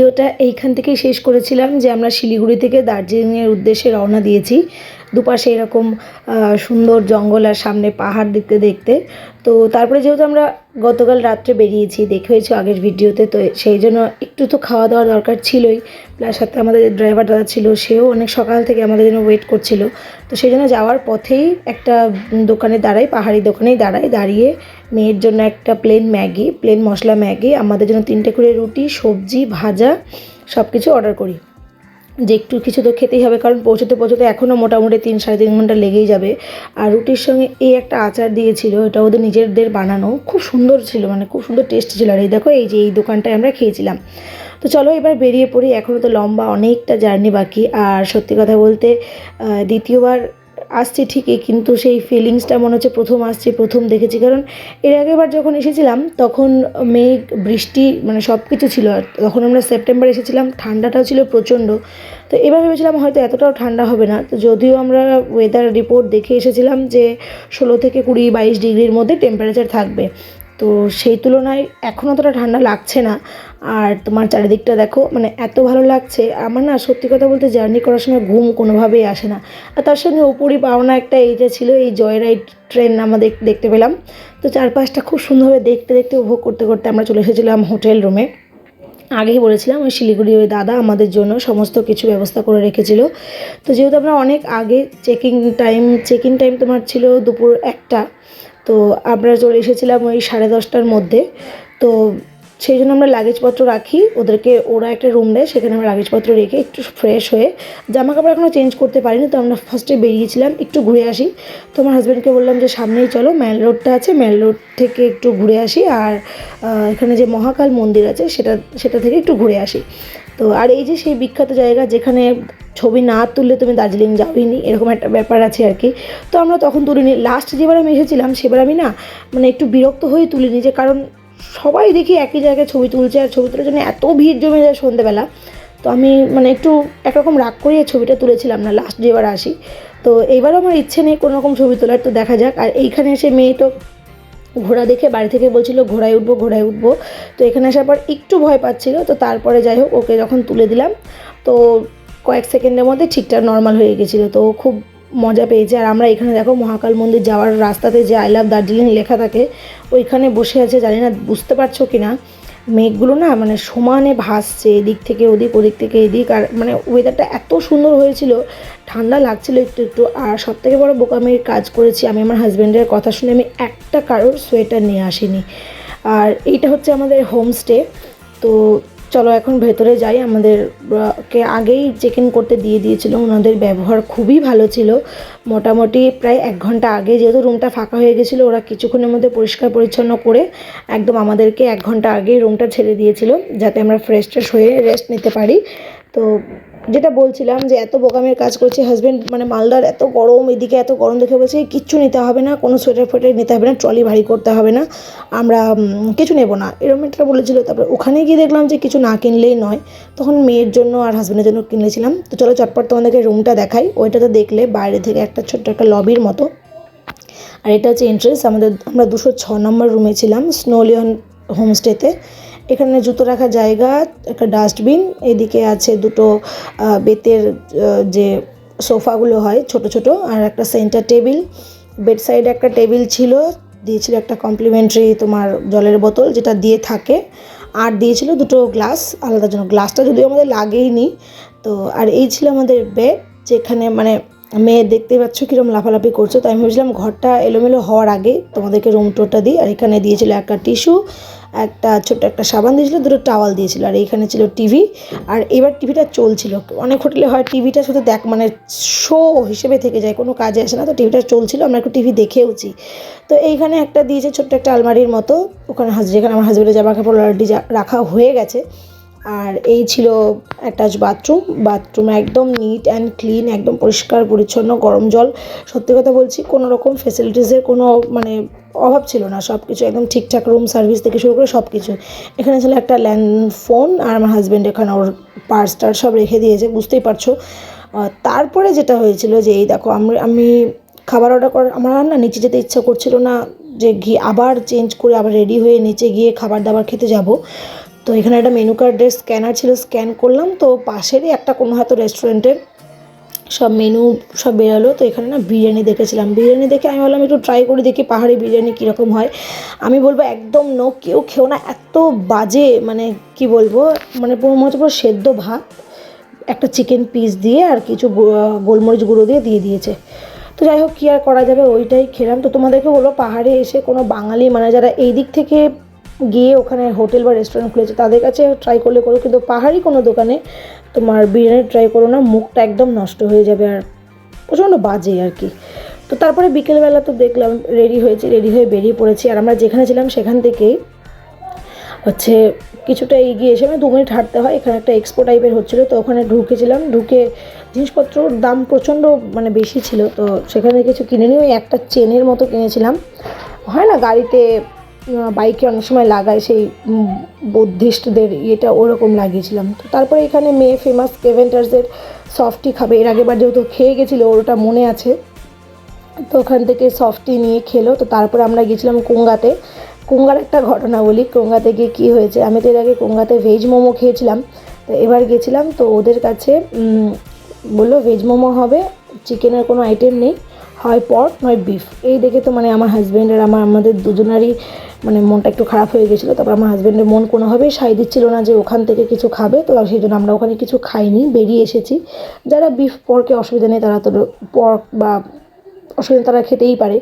ভিডিওটা এইখান থেকেই শেষ করেছিলাম যে আমরা শিলিগুড়ি থেকে দার্জিলিংয়ের উদ্দেশ্যে রওনা দিয়েছি। দুপাশে এরকম সুন্দর জঙ্গল আর সামনে পাহাড় দেখতে দেখতে। তো তারপরে যেহেতু আমরা গতকাল রাত্রে বেরিয়েছি, দেখে হয়েছে আগের ভিডিওতে, তো সেই জন্য একটু তো খাওয়া দাওয়া দরকার ছিলই। প্লাস সাথে আমাদের ড্রাইভার দাদা ছিল, সেও অনেক সকাল থেকে আমাদের জন্য ওয়েট করছিল। তো সেই জন্য যাওয়ার পথেই একটা দোকানে দাঁড়াই, পাহাড়ি দোকানেই দাঁড়াই। দাঁড়িয়ে মেয়ের জন্য একটা প্লেন ম্যাগি প্লেন মশলা ম্যাগি, আমাদের জন্য তিনটে করে রুটি, সবজি, ভাজা সব কিছু অর্ডার করি। যে একটু কিছু তো খেতেই হবে, কারণ পৌঁছতে পৌঁছতে এখনও মোটামুটি তিন সাড়ে তিন ঘণ্টা লেগেই যাবে। আর রুটির সঙ্গে এই একটা আচার দিয়েছিল, এটা ওদের নিজেদের বানানো। খুব সুন্দর ছিল মানে খুব সুন্দর টেস্ট ছিল। আর এই দেখো, এই যে এই দোকানটায় আমরা খেয়েছিলাম। তো চলো এবার বেরিয়ে পড়ি এখনও তো লম্বা অনেকটা জার্নি বাকি। আর সত্যি কথা বলতে দ্বিতীয়বার আসছি ঠিকই, কিন্তু সেই ফিলিংসটা মনে হচ্ছে প্রথম আসছে, প্রথম দেখেছি। কারণ এর আগেবার যখন এসেছিলাম, তখন মেঘ, বৃষ্টি মানে সব কিছু ছিল। আর তখন আমরা সেপ্টেম্বর এসেছিলাম, ঠান্ডাটাও ছিল প্রচণ্ড। তো এবার ভেবেছিলাম হয়তো এতটাও ঠান্ডা হবে না। তো যদিও আমরা ওয়েদার রিপোর্ট দেখে এসেছিলাম যে ষোলো থেকে কুড়ি, বাইশ ডিগ্রির মধ্যে টেম্পারেচার থাকবে। তো সেই তুলনায় এখন অতটা ঠান্ডা লাগছে না। আর তোমার চারিদিকটা দেখো মানে এত ভালো লাগছে। আমার না সত্যি কথা বলতে জার্নি করার সময় ঘুম কোনোভাবেই আসে না। আর তার সঙ্গে উপরই পাওনা একটা এইটা ছিল, এই জয় রাইড ট্রেন আমাদের দেখতে পেলাম। তো চারপাশটা খুব সুন্দরভাবে দেখতে দেখতে উপভোগ করতে করতে আমরা চলে এসেছিলাম হোটেল রুমে আগেই বলেছিলাম, ওই শিলিগুড়ি ওই দাদা আমাদের জন্য সমস্ত কিছু ব্যবস্থা করে রেখেছিল। তো যেহেতু আমরা অনেক আগে চেকিং টাইম চেকিং টাইম তোমার ছিল দুপুর একটা। তো আমরা চলে এসেছিলাম ওই সাড়ে দশটার মধ্যে। তো সেই জন্য আমরা লাগেজপত্র রাখি, ওদেরকে ওরা একটা রুম দেয়, সেখানে আমরা লাগেজপত্র রেখে একটু ফ্রেশ হয়ে জামা কাপড় এখনও চেঞ্জ করতে পারিনি, তো আমরা ফার্স্টে বেরিয়েছিলাম, একটু ঘুরে আসি। তো আমার হাজব্যান্ডকে বললাম যে, সামনেই চলো ম্যাল রোডটা আছে ম্যাল রোড থেকে একটু ঘুরে আসি, আর এখানে যে মহাকাল মন্দির আছে, সেটা সেটা থেকে একটু ঘুরে আসি। তো আর এই যে সেই বিখ্যাত জায়গা যেখানে ছবি না তুললে তুমি দার্জিলিং যাওইনি এরকম একটা ব্যাপার আছে আর কি। তো আমরা তখন তুলিনি লাস্ট যেবার আমি এসেছিলাম, সেবার আমি না মানে একটু বিরক্ত হয়ে তুলিনি যে কারণ সবাই দেখি একই জায়গায় ছবি তুলছে আর ছবি তোলার জন্য এত ভিড় জমে যায় সন্ধ্যেবেলা তো আমি মানে একটু একরকম রাগ করিয়ে ছবিটা তুলেছিলাম না লাস্ট যেবার আসি। তো এইবারও আমার ইচ্ছে নেই কোনো রকম ছবি তোলার, তো দেখা যাক। আর এইখানে এসে মেয়ে তো ঘোড়া দেখে বাড়ি থেকে বলছিল, ঘোড়ায় উঠবো ঘোড়ায় উঠবো। তো এখানে আসার পর একটু ভয় পাচ্ছিল। তো তারপরে যাই হোক, ওকে যখন তুলে দিলাম, তো কয়েক সেকেন্ডের মধ্যে ঠিকঠাক নর্মাল হয়ে গেছিল। তো খুব মজা পেয়েছে। আর আমরা এখানে দেখো মহাকাল মন্দির যাওয়ার রাস্তাতে যে আই লাভ দার্জিলিং লেখা থাকে, ওইখানে বসে আছে, জানি না, বুঝতে পারছ কি না মেঘগুলো না মানে সমানে ভাসছে, এদিক থেকে ওদিক ওদিক থেকে এদিক, আর মানে ওয়েদারটা এত সুন্দর হয়েছিল, ঠান্ডা লাগছিল একটু একটু, আর সব থেকে বড় বোকামির কাজ করেছি আমি আমার হাজব্যান্ডের কথা শুনে, আমি একটা কারোর সোয়েটার নিয়ে আসিনি। আর এইটা হচ্ছে আমাদের হোমস্টে তো চলো এখন ভেতরে যাই। আমাদের কে আগেই চেক ইন করতে দিয়ে দিয়েছিল। ওনাদের ব্যবহার খুবই ভালো ছিল। মোটামুটি প্রায় এক ঘণ্টা আগে যেহেতু রুমটা ফাঁকা হয়ে গেছিল, ওরা কিছুক্ষণের মধ্যে পরিষ্কার পরিচ্ছন্ন করে একদম আমাদেরকে এক ঘণ্টা আগেই রুমটা ছেড়ে দিয়েছিল, যাতে আমরা ফ্রেশ ট্রেশ হয়ে রেস্ট নিতে পারি। তো যেটা বলছিলাম যে এত বোকামের কাজ করছে হাজব্যান্ড মানে মালদার এত গরম, এদিকে এত গরম দেখে বলছে কিচ্ছু নিতে হবে না, কোনো সোয়েটার ফোয়েটার নিতে হবে না ট্রলি ভারী করতে হবে না, আমরা কিছু নেব না। এরকম একটা বলেছিল। তারপরে ওখানে গিয়ে দেখলাম যে কিছু না কিনলেই নয়। তখন মেয়ের জন্য আর হাজব্যান্ডের জন্য কিনেছিলাম। তো চলো চটপট তোমাদেরকে রুমটা দেখাই। ওইটাতে দেখলে বাইরে থেকে একটা ছোট্ট একটা লবির মতো। আর এটা হচ্ছে এন্ট্রেন্স আমাদের, আমরা দুশো ছ নম্বর রুমে ছিলাম স্নোলিয়ন হোমস্টেতে এখানে জুতো রাখার জায়গা, একটা ডাস্টবিন, এদিকে আছে দুটো বেতের যে সোফাগুলো হয় ছোট ছোট, আর একটা সেন্টার টেবিল। বেড সাইডে একটা টেবিল ছিল, দিয়েছিল একটা কমপ্লিমেন্টারি তোমার জলের বোতল, যেটা দিয়ে থাকে। আর দিয়েছিল দুটো গ্লাস, আলাদা জন্য। গ্লাসটা যদিও আমাদের লাগেইনি, তো আর এই ছিল আমাদের বেড, যেখানে মানে মেয়ে দেখতে পাচ্ছ কিরম লাফালাফি করছ। তো আমি ভেবেছিলাম ঘরটা এলোমেলো হওয়ার আগে তোমাদেরকে রুম টোরটা দিই, আর এখানে দিয়েছিল একটা টিস্যু একটা ছোট্ট একটা সাবান দিয়েছিল, দুটো টাওয়াল দিয়েছিল, আর এইখানে ছিল টিভি, আর এবার টিভিটা চলছিল। অনেক হোটেলে হয় টিভিটা শুধু দেখ মানে শো হিসেবে থেকে যায়, কোনো কাজে আসে না, তো টিভিটা চলছিল, আমরা একটু টিভি দেখেওছি। তো এইখানে একটা দিয়েছে ছোট্ট একটা আলমারির মতো, ওখানে হাজ, যেখানে আমার হাজব্যান্ডের জামা কাপড় অলরেডি রাখা হয়ে গেছে। আর এই ছিল অ্যাটাচ বাথরুম বাথরুম একদম নিট অ্যান্ড ক্লিন একদম পরিষ্কার, পরিচ্ছন্ন, গরম জল। সত্যি কথা বলছি, কোনো রকম ফেসিলিটিসের কোনো মানে অভাব ছিল না। সব কিছু একদম ঠিকঠাক রুম সার্ভিস থেকে শুরু করে সব কিছু এখানে ছিল একটা ল্যান্ড ফোন আর আমার হাজব্যান্ড এখানে ওর পার্স টার সব রেখে দিয়েছে, বুঝতেই পারছ। তারপরে যেটা হয়েছিল যে, এই দেখো, আমি আমি খাবার অর্ডার করার, আমার না নিচে যেতে ইচ্ছা করছিল না যে গিয়ে আবার চেঞ্জ করে আবার রেডি হয়ে নিচে গিয়ে খাবার দাবার খেতে যাব। তো এখানে একটা মেনু কার্ডের স্ক্যানার ছিল স্ক্যান করলাম। তো পাশেরই একটা কোনো হয়তো রেস্টুরেন্টের সব মেনু সব বেরোলো। তো এখানে না বিরিয়ানি দেখেছিলাম। বিরিয়ানি দেখে আমি বললাম একটু ট্রাই করে, দেখি পাহাড়ি বিরিয়ানি কীরকম হয়। আমি বলব একদম নো কেউ খেও না। এত বাজে মানে কি বলব মানে পুরো মনে হচ্ছে পুরো সেদ্ধ ভাত। একটা চিকেন পিস দিয়ে আর কিছু গোলমরিচ গুঁড়ো দিয়ে দিয়ে দিয়েছে। তো যাই হোক, কী আর করা যাবে? ওইটাই খেলাম। তো তোমাদেরকে বলব, পাহাড়ে এসে কোনো বাঙালি মানে যারা এই দিক থেকে গিয়ে ওখানে হোটেল বা রেস্টুরেন্ট খুলেছে, তাদের কাছে ট্রাই করলে করো, কিন্তু পাহাড়ি কোনো দোকানে তোমার বিরিয়ানি ট্রাই করো না, মুখটা একদম নষ্ট হয়ে যাবে আর প্রচণ্ড বাজে আর কি। তো তারপরে বিকেলবেলা তো দেখলাম রেডি হয়েছি রেডি হয়ে বেরিয়ে পড়েছি। আর আমরা যেখানে ছিলাম সেখান থেকেই হচ্ছে কিছুটা এগিয়ে এসে মানে দু মিনিট হাঁটতে হয়, এখানে একটা এক্সপো টাইপের হচ্ছিল, তো ওখানে ঢুকেছিলাম, ঢুকে জিনিসপত্রর দাম প্রচণ্ড মানে বেশি ছিল, তো সেখানে কিছু কিনে নিয়ে ওই একটা চেনের মতো কিনেছিলাম। হয় না, গাড়িতে বাইকে অনেক সময় লাগায় সেই বুদ্ধিস্টদের ইয়েটা ওরকম লাগিয়েছিলাম। তো তারপরে এখানে মেয়ে ফেমাস কেভেন্টার্সের সফটি খাবে। এর আগেবার যেহেতু খেয়ে গেছিল, ওর ওটা মনে আছে। তো ওখান থেকে সফটি নিয়ে খেলো। তো তারপরে আমরা গেছিলাম কুঙ্গাতে। কুঙ্গার একটা ঘটনা বলি, কুঙ্গাতে গিয়ে কী হয়েছে? আমি তো এর আগে কুঙ্গাতে ভেজ মোমো খেয়েছিলাম। তো এবার গেছিলাম তো ওদের কাছে বলল ভেজ মোমো হবে চিকেনের কোনো আইটেম নেই। হয় পর্ক নয় বিফ এই দেখে তো মানে আমার হাজব্যান্ডের আমার, আমাদের দুজনারই মানে মনটা একটু খারাপ হয়ে গেছিল। তারপর আমার হাজব্যান্ডের মন কোনোভাবেই সাই দিচ্ছিল না যে ওখান থেকে কিছু খাবে। তো সেই জন্য আমরা ওখানে কিছু খাইনি, বেরিয়ে এসেছি। যারা বিফ পর্কে অসুবিধা নেই, তারা তো পর্ক বা অসুবিধা তারা খেতেই পারে।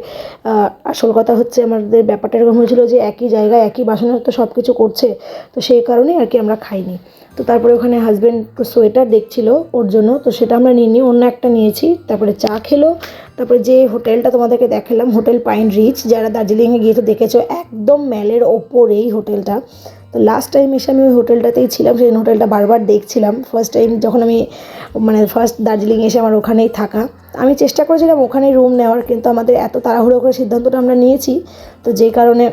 আসল কথা হচ্ছে আমাদের ব্যাপারটা এরকম হয়েছিল যে একই জায়গায় একই বাসনে তো সব কিছু করছে, তো সেই কারণেই আর কি আমরা খাইনি। তো তারপরে ওখানে হাজব্যান্ড সোয়েটার দেখছিল ওর জন্য, তো সেটা আমরা নিয়ে নিইনি, অন্য একটা নিয়েছি। তারপরে চা খেলো, তারপরে যে হোটেলটা তোমাদেরকে দেখালাম, হোটেল পাইন রিচ যারা দার্জিলিংয়ে গিয়ে তো দেখেছ, একদম ম্যালের ওপরেই হোটেলটা। তো লাস্ট টাইম এসে আমি ওই হোটেলটাতেই ছিলাম সেই হোটেলটা বারবার দেখছিলাম। ফার্স্ট টাইম যখন আমি মানে ফার্স্ট দার্জিলিং এসে আমার ওখানেই থাকা। আমি চেষ্টা করেছিলাম ওখানে রুম নেওয়ার, কিন্তু আমাদের এত তাড়াহুড়ো করে সিদ্ধান্তটা আমরা নিয়েছি, তো যেই কারণে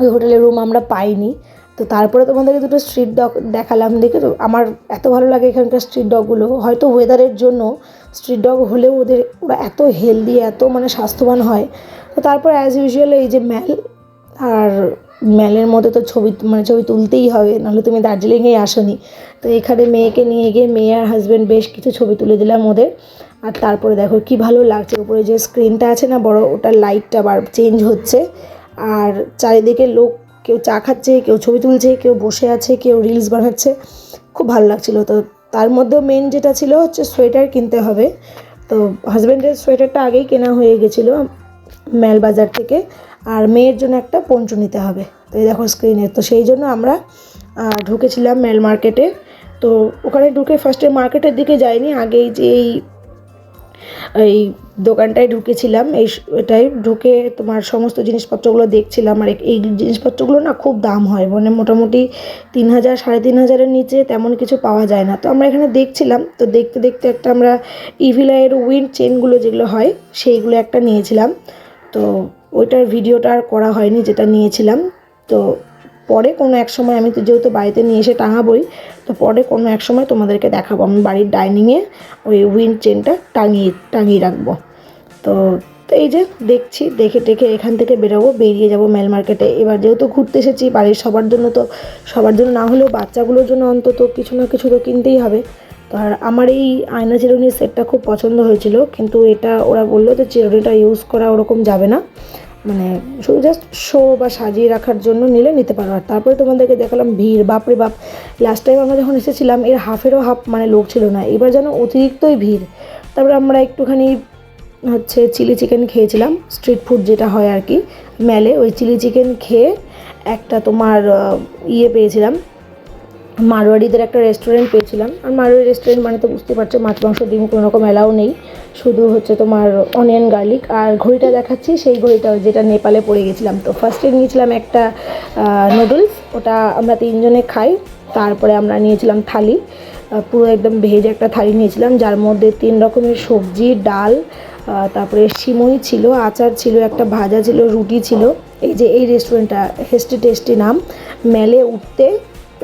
ওই হোটেলে রুম আমরা পাইনি। তো তারপরে তোমাদেরকে দুটো স্ট্রিট ডগ দেখালাম, দেখে তো আমার এত ভালো লাগে এখানকার স্ট্রিট ডগগুলো হয়তো ওয়েদারের জন্য স্ট্রিট ডগ হলেও ওদের, ওরা এত হেলদি এত মানে স্বাস্থ্যবান হয়। তো তারপর অ্যাজ ইউজুয়াল এই যে ম্যাল আর ম্যালের মধ্যে তো ছবি মানে ছবি তুলতেই হবে, নাহলে তুমি দার্জিলিংয়েই আসনি। তো এখানে মেয়েকে নিয়ে গিয়ে, মেয়ে আর হাজব্যান্ড বেশ কিছু ছবি তুলে দিলাম ওদের। আর তারপরে দেখো কি ভালো লাগছে, উপরে যে স্ক্রিনটা আছে না বড়, ওটার লাইটটা বার চেঞ্জ হচ্ছে। আর চারিদিকে লোক, কেউ চা খাচ্ছে, কেউ ছবি তুলছে, কেউ বসে আছে, কেউ রিলস বানাচ্ছে, খুব ভালো লাগছিল। তো তার মধ্যেও মেন যেটা ছিল হচ্ছে সোয়েটার কিনতে হবে। তো হাজব্যান্ডের সোয়েটারটা আগেই কেনা হয়ে গেছিল ম্যাল বাজার থেকে, আর মেয়ের জন্য একটা পঞ্চু নিতে হবে। তো এই দেখো স্ক্রিনে তো সেই জন্য আমরা ঢুকেছিলাম ম্যাল মার্কেটে তো ওখানে ঢুকে ফার্স্টে মার্কেটের দিকে যাইনি, আগেই যে এই এই দোকানটায় ঢুকেছিলাম, এই এটাই ঢুকে তোমার সমস্ত জিনিসপত্রগুলো দেখছিলাম, আর এই জিনিসপত্রগুলো না খুব দাম হয় মানে মোটামুটি তিন হাজার, সাড়ে তিন হাজারের নিচে তেমন কিছু পাওয়া যায় না। তো আমরা এখানে দেখছিলাম, তো দেখতে দেখতে একটা আমরা ইভিলাইয়ের উইন্ড চেনগুলো যেগুলো হয়, সেইগুলো একটা নিয়েছিলাম। তো ওইটার ভিডিওটা আর করা হয়নি, যেটা নিয়েছিলাম। তো পরে কোনো এক সময় আমি তো যেহেতু বাড়িতে নিয়ে এসে টাঙাবই, তো পরে কোনো এক সময় তোমাদেরকে দেখাবো। আমি বাড়ির ডাইনিংয়ে ওই উইন্ড চেনটা টাঙিয়ে টাঙিয়ে রাখব। তো তো এই যে দেখছি, দেখে টেখে এখান থেকে বেরোবো, বেরিয়ে যাব মেল মার্কেটে। এবার যেহেতু ঘুরতে এসেছি, বাড়ির সবার জন্য তো, সবার জন্য না হলেও বাচ্চাগুলোর জন্য অন্তত কিছু না কিছু তো কিনতেই হবে। তো আর আমার এই আয়না চিরুনির সেটটা খুব পছন্দ হয়েছিল, কিন্তু এটা ওরা বলল যে চিরুনিটা ইউজ করা ওরকম যাবে না। মানে শুধু জাস্ট শো বা সাজিয়ে রাখার জন্য নিলে নিতে পারো। আর তারপরে তোমাদেরকে দেখালাম ভিড়, বাপরে বাপ। লাস্ট টাইম আমরা যখন এসেছিলাম, এর হাফেরও হাফ মানে লোক ছিল না। এবার যেন অতিরিক্তই ভিড়। তারপরে আমরা একটুখানি হচ্ছে চিলি চিকেন খেয়েছিলাম স্ট্রিট ফুড যেটা হয় আর কি, মেলে। ওই চিলি চিকেন খেয়ে একটা তোমার ইয়ে পেয়েছিলাম। মারোয়াড়িদের একটা রেস্টুরেন্ট পেয়েছিলাম। আর মারোয়াড়ি রেস্টুরেন্ট মানে তো বুঝতে পারছ, মাছ, মাংস, ডিম কোনো রকম অ্যালাউ নেই। শুধু হচ্ছে তোমার অনিয়ন গার্লিক আর ঘড়িটা দেখাচ্ছি, সেই ঘড়িটা যেটা নেপালে পড়ে গেছিলাম। তো ফার্স্টে নিয়েছিলাম একটা নুডলস ওটা আমরা তিনজনে খাই। তারপরে আমরা নিয়েছিলাম থালি। পুরো একদম ভেজ একটা থালি নিয়েছিলাম, যার মধ্যে তিন রকমের সবজি, ডাল তারপরে সিমই ছিল, আচার ছিল, একটা ভাজা ছিল, রুটি ছিল। এই যে এই রেস্টুরেন্টটা হেস্টি টেস্টি নাম। মেলে উঠতে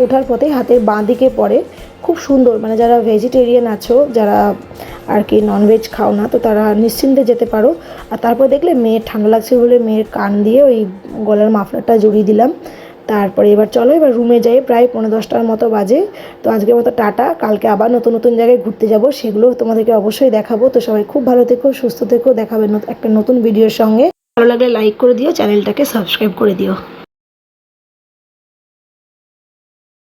ওঠার পথে হাতের বাঁ দিকে পড়ে। খুব সুন্দর মানে যারা ভেজিটেরিয়ান আছো, যারা আর কি ননভেজ খাও না, তো তারা নিশ্চিন্তে যেতে পারো। আর তারপর দেখলে মেয়ের ঠান্ডা লাগছে বলে মেয়ের কান দিয়ে ওই গলার মাফলারটা জড়িয়ে দিলাম। তারপরে এবার চলো, এবার রুমে যাই, প্রায় পনেরো দশটার মতো বাজে। তো আজকের মতো টাটা, কালকে আবার নতুন নতুন জায়গায় ঘুরতে যাব, সেগুলো তোমাদেরকে অবশ্যই দেখাবো। তো সবাই খুব ভালো থেকো, সুস্থ থেকো, দেখাবে একটা নতুন ভিডিওর সঙ্গে। ভালো লাগলে লাইক করে দিও, চ্যানেলটাকে সাবস্ক্রাইব করে দিও।